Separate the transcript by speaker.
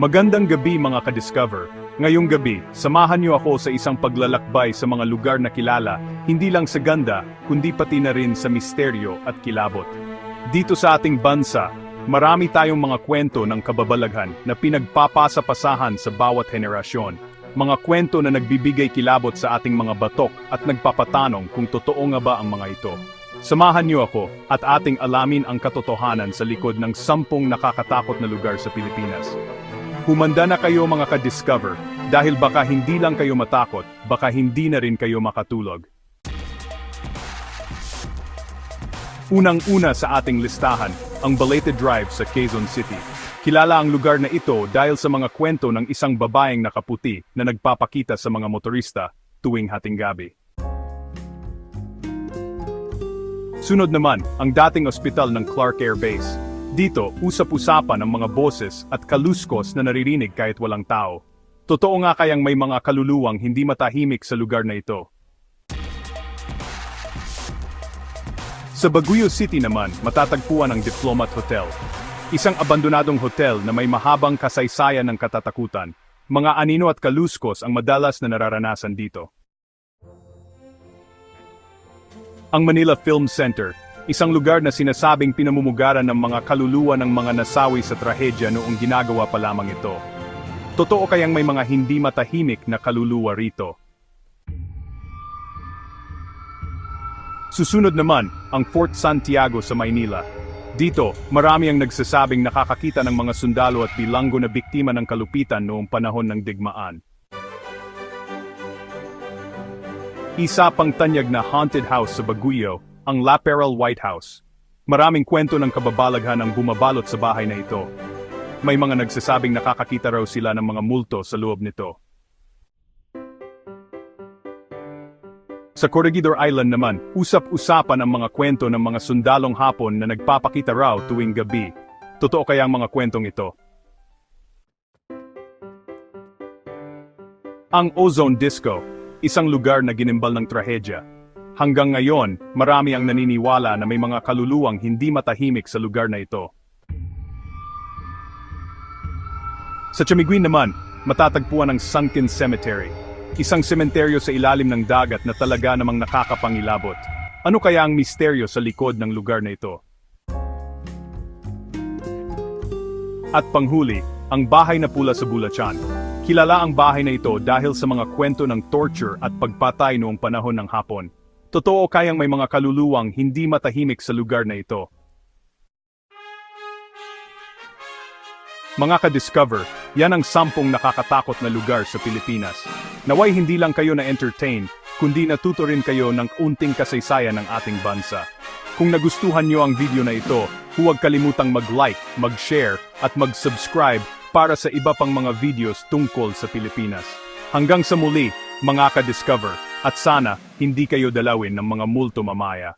Speaker 1: Magandang gabi mga ka-discover. Ngayong gabi, samahan niyo ako sa isang paglalakbay sa mga lugar na kilala, hindi lang sa ganda, kundi pati na rin sa misteryo at kilabot. Dito sa ating bansa, marami tayong mga kwento ng kababalaghan na pinagpapasa-pasahan sa bawat henerasyon. Mga kwento na nagbibigay kilabot sa ating mga batok at nagpapatanong kung totoo nga ba ang mga ito. Samahan niyo ako at ating alamin ang katotohanan sa likod ng sampung nakakatakot na lugar sa Pilipinas. Humanda na kayo mga ka-discover, dahil baka hindi lang kayo matakot, baka hindi na rin kayo makatulog. Unang-una sa ating listahan, ang Belated Drive sa Quezon City. Kilala ang lugar na ito dahil sa mga kwento ng isang babaeng nakaputi na nagpapakita sa mga motorista tuwing hating gabi. Sunod naman, ang dating ospital ng Clark Air Base. Dito, usap-usapan ang mga boses at kaluskos na naririnig kahit walang tao. Totoo nga kayang may mga kaluluwang hindi matahimik sa lugar na ito. Sa Baguio City naman, matatagpuan ang Diplomat Hotel. Isang abandonadong hotel na may mahabang kasaysayan ng katatakutan. Mga anino at kaluskos ang madalas na nararanasan dito. Ang Manila Film Center, isang lugar na sinasabing pinamumugaran ng mga kaluluwa ng mga nasawi sa trahedya noong ginagawa pa lamang ito. Totoo kayang may mga hindi matahimik na kaluluwa rito. Susunod naman, ang Fort Santiago sa Maynila. Dito, marami ang nagsasabing nakakakita ng mga sundalo at bilanggo na biktima ng kalupitan noong panahon ng digmaan. Isa pang tanyag na haunted house sa Baguio, ang La White House. Maraming kwento ng kababalaghan ang bumabalot sa bahay na ito. May mga nagsasabing nakakakita raw sila ng mga multo sa loob nito. Sa Corregidor Island naman, usap-usapan ang mga kwento ng mga sundalong hapon na nagpapakita raw tuwing gabi. Totoo kaya ang mga kwentong ito? Ang Ozone Disco, isang lugar na ginimbal ng trahedya. Hanggang ngayon, marami ang naniniwala na may mga kaluluwang hindi matahimik sa lugar na ito. Sa Chamiguin naman, matatagpuan ang Sunken Cemetery, isang sementeryo sa ilalim ng dagat na talaga namang nakakapangilabot. Ano kaya ang misteryo sa likod ng lugar na ito? At panghuli, ang bahay na pula sa Bulacan. Kilala ang bahay na ito dahil sa mga kwento ng torture at pagpatay noong panahon ng hapon. Totoo kayang may mga kaluluwang hindi matahimik sa lugar na ito. Mga ka-discover, yan ang sampung nakakatakot na lugar sa Pilipinas. Naway hindi lang kayo na-entertain, kundi natuto rin kayo ng unting kasaysayan ng ating bansa. Kung nagustuhan nyo ang video na ito, huwag kalimutang mag-like, mag-share, at mag-subscribe para sa iba pang mga videos tungkol sa Pilipinas. Hanggang sa muli, mga ka-discover, at sana hindi kayo dalawin ng mga multo mamaya.